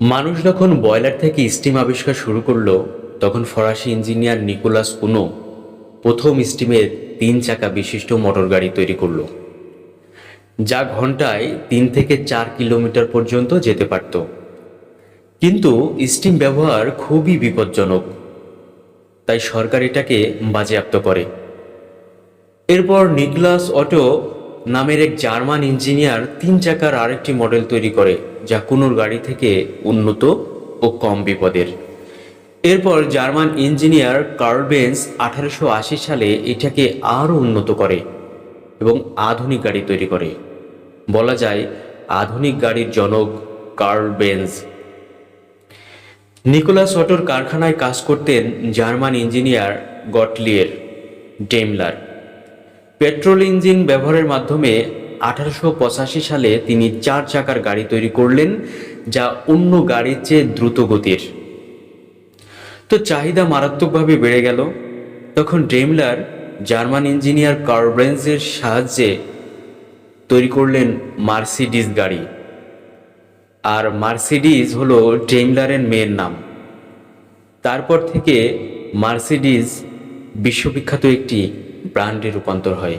মানুষ যখন বয়লার থেকে স্টিম আবিষ্কার শুরু করল, তখন ফরাসি ইঞ্জিনিয়ার নিকোলাস কুনো প্রথম স্টিমের তিন চাকা বিশিষ্ট মোটর গাড়ি তৈরি করল, যা ঘন্টায় তিন থেকে চার কিলোমিটার পর্যন্ত যেতে পারত। কিন্তু স্টিম ব্যবহার খুবই বিপজ্জনক, তাই সরকার এটাকে বাজেয়াপ্ত করে। এরপর নিকলাস অটো নামের এক জার্মান ইঞ্জিনিয়ার তিন চাকার আরেকটি মডেল তৈরি করে। যা কোনোর গাড়ি থেকে উন্নত ও কম বিপদের। এরপর জার্মান ইঞ্জিনিয়ার কার্লবেন্স আঠারোশো আশি সালে এটাকে আরও উন্নত করে এবং আধুনিক গাড়ি তৈরি করে। বলা যায় আধুনিক গাড়ির জনক কার্ল বেঞ্জ নিকোলাস অটোর কারখানায় কাজ করতেন German engineer Gottlieb Daimler. Petrol engine ব্যবহারের মাধ্যমে আঠারোশো পঁচাশি সালে তিনি চার চাকার গাড়ি তৈরি করলেন, যা অন্য গাড়ির চেয়ে দ্রুত গতির। তো চাহিদা মারাত্মকভাবে বেড়ে গেল। তখন ড্রেমলার, জার্মান ইঞ্জিনিয়ার কার্ব্রেন্সের সাহায্যে তৈরি করলেন মার্সিডিজ গাড়ি। আর মার্সিডিজ হলো ড্রেমলারের মেয়ের নাম। তারপর থেকে মার্সিডিজ বিশ্ববিখ্যাত একটি ব্র্যান্ডে রূপান্তর হয়।